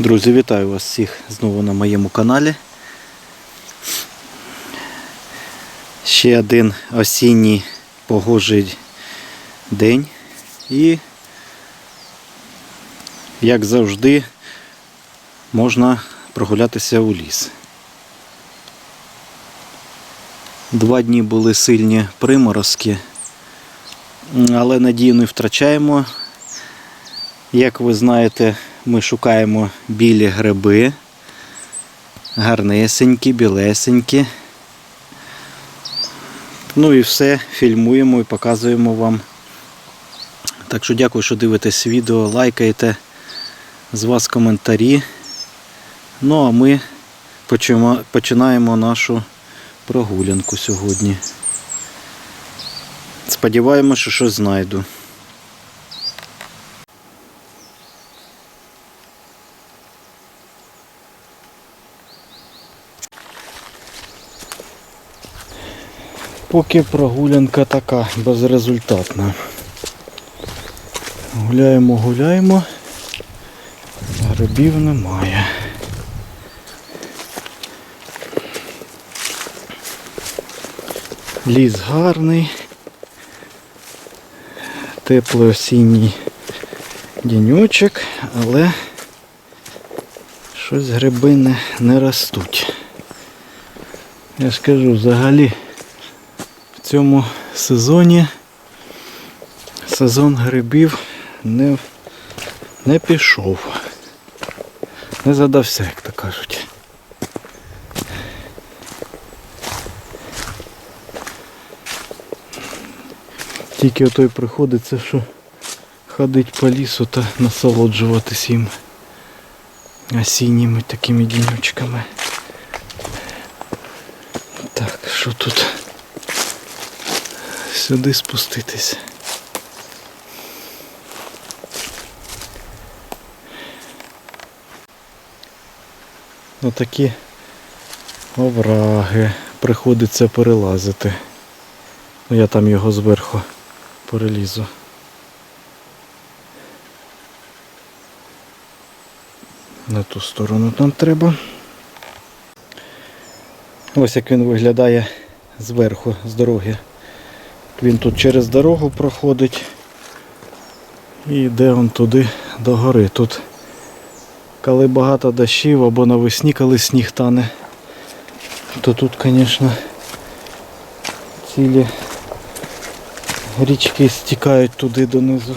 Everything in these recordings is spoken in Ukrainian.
Друзі, вітаю вас всіх знову на моєму каналі. Ще один осінній погожий день і, як завжди, можна прогулятися у ліс. Два дні були сильні приморозки, але надію не втрачаємо. Як ви знаєте, ми шукаємо білі гриби, гарнесенькі, білесенькі. Ну і все, фільмуємо і показуємо вам. Так що дякую, що дивитесь відео, лайкайте, з вас коментарі. Ну а ми починаємо нашу прогулянку сьогодні. Сподіваємося, що щось знайду. Поки прогулянка така безрезультатна. Гуляємо, гуляємо. Грибів немає. Ліс гарний. Теплий осінній діньочок, але щось гриби не, ростуть. Я ж кажу, взагалі цьому сезоні сезон грибів не, не пішов. Не задався, як то кажуть. Тільки отой приходиться, що ходить по лісу та насолоджуватись їм осінніми такими дінючками. Так, що тут? Сюди спуститись. Отакі овраги приходиться перелазити. Ну, Я там його зверху перелізу. На ту сторону нам треба. Ось як він виглядає зверху, з дороги. Він тут через дорогу проходить і йде он туди до гори. Тут коли багато дощів або навесні, коли сніг тане, то тут, звісно, цілі річки стікають туди донизу.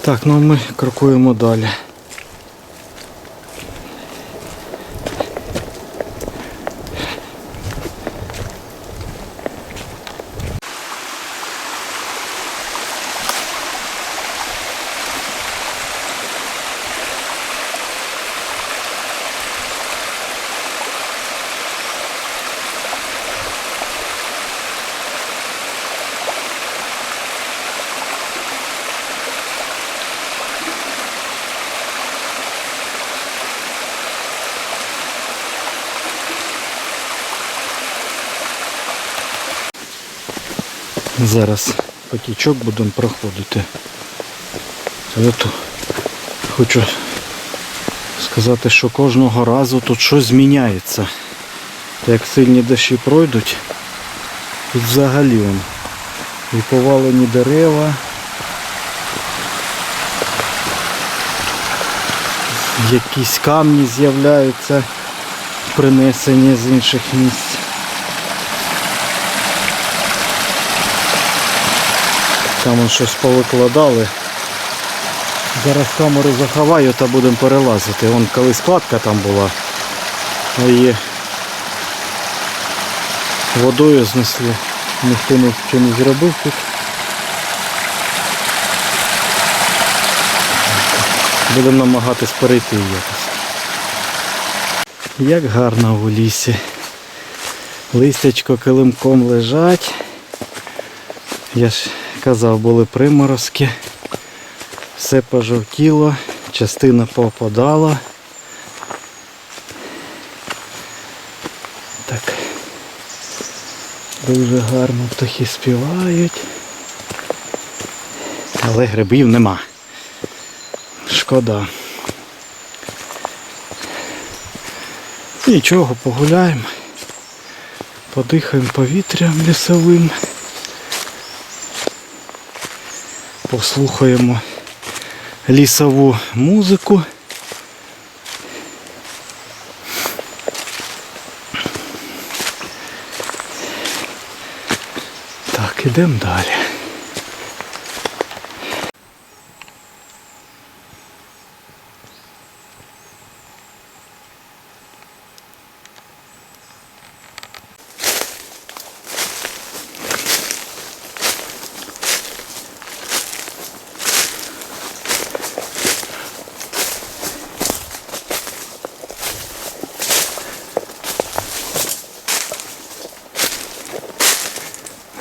Так, ну а ми крокуємо далі. Зараз потічок будемо проходити. Ето, хочу сказати, що кожного разу тут щось зміняється. Як сильні дощі пройдуть, тут взагалі он, і повалені дерева. Якісь камні з'являються, принесені з інших місць. Там щось повикладали. Зараз камеру заховаю та будемо перелазити. Вон колись кладка там була. Її водою знесли. Ніхто нічого не зробив тут. Будемо намагатись перейти якось. Як гарно в лісі. Листячко килимком лежать. Я ж казав, були приморозки. Все пожовтіло, частина попадала. Так. Дуже гарно птахи співають. Але грибів нема. Шкода. Нічого, погуляємо. Подихаємо повітрям лісовим. Послухаємо лісову музику. Так, ідемо далі.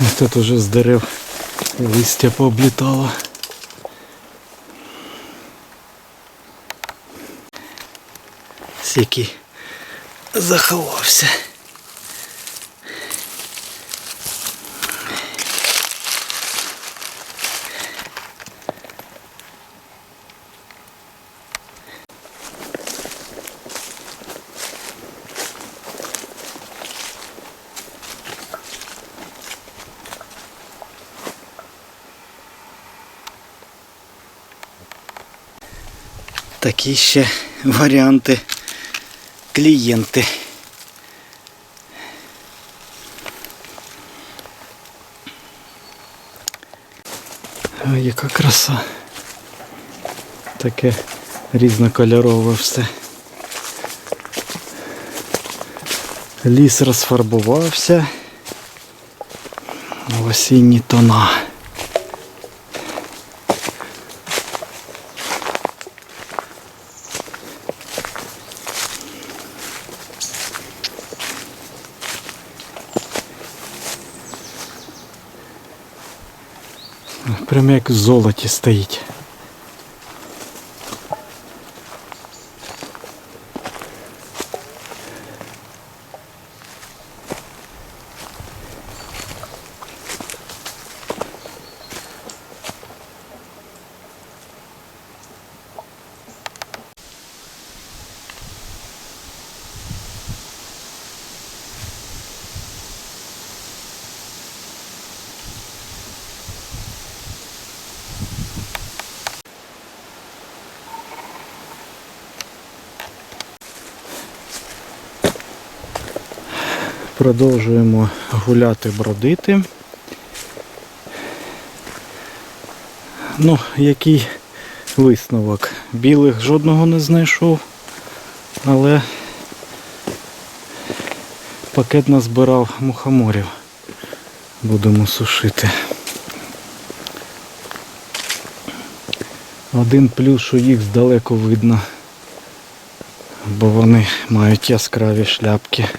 Ось Тут уже з дерев листя пооблітало. Сякий заховався. Такі ще варіанти клієнти. Ой, яка краса. Таке різнокольорове все. Ліс розфарбувався в осінні тона. Прям як золоті стоїть. Продовжуємо гуляти, бродити. Ну, який висновок? Білих жодного не знайшов, але пакет назбирав мухоморів. Будемо сушити. Один плюс, що їх здалеку видно, бо вони мають яскраві шляпки.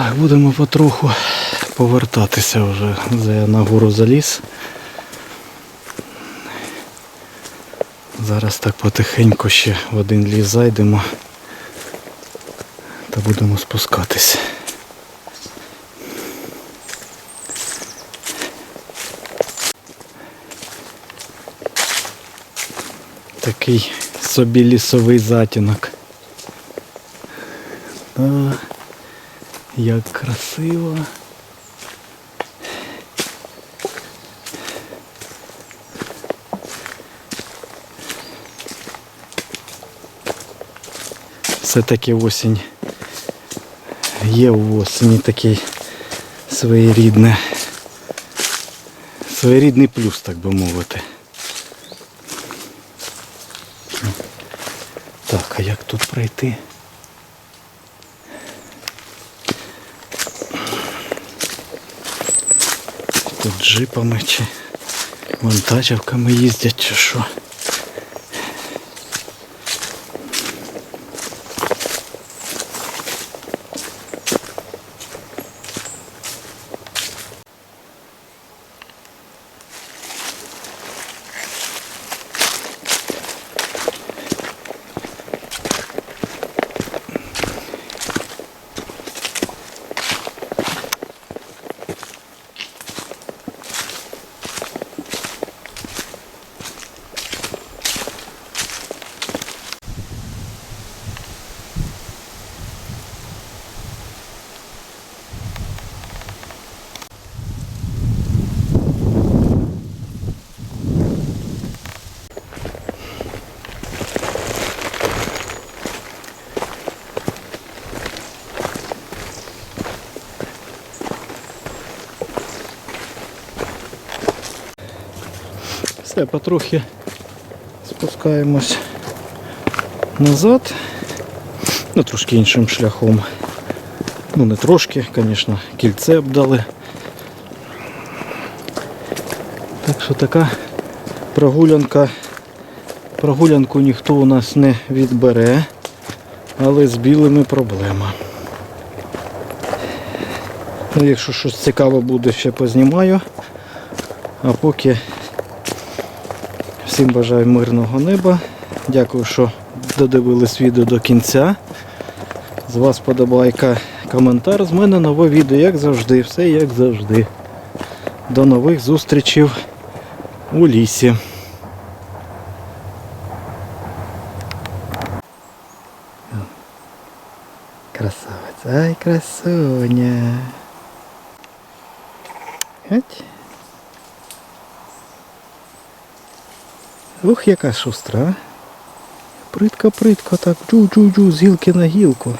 Так, будемо потроху повертатися вже. На гору заліз. Зараз так потихеньку ще в один ліс зайдемо та будемо спускатись. Такий собі лісовий затінок. Як красиво. Все-таки осінь є у осені такий своєрідне. Своєрідний плюс, так би мовити. Так, а як тут пройти? Тут джипами чи вантажівками їздять чи що. Все, потрохи спускаємось назад. Ну, трошки іншим шляхом. Ну, не трошки, звісно, кільце обдали. Так що така прогулянка. Прогулянку ніхто у нас не відбере, але з білими проблема. Ну, якщо щось цікаве буде, ще познімаю. А поки всім бажаю мирного неба. Дякую, що додивились відео до кінця. З вас подобайка, коментар. З мене нове відео, як завжди, все як завжди. До нових зустрічей у лісі. Красавець, ай красуня. Геть. Ух, яка шустра. Притка-притко так джу-джу-джу з гілки на гілку.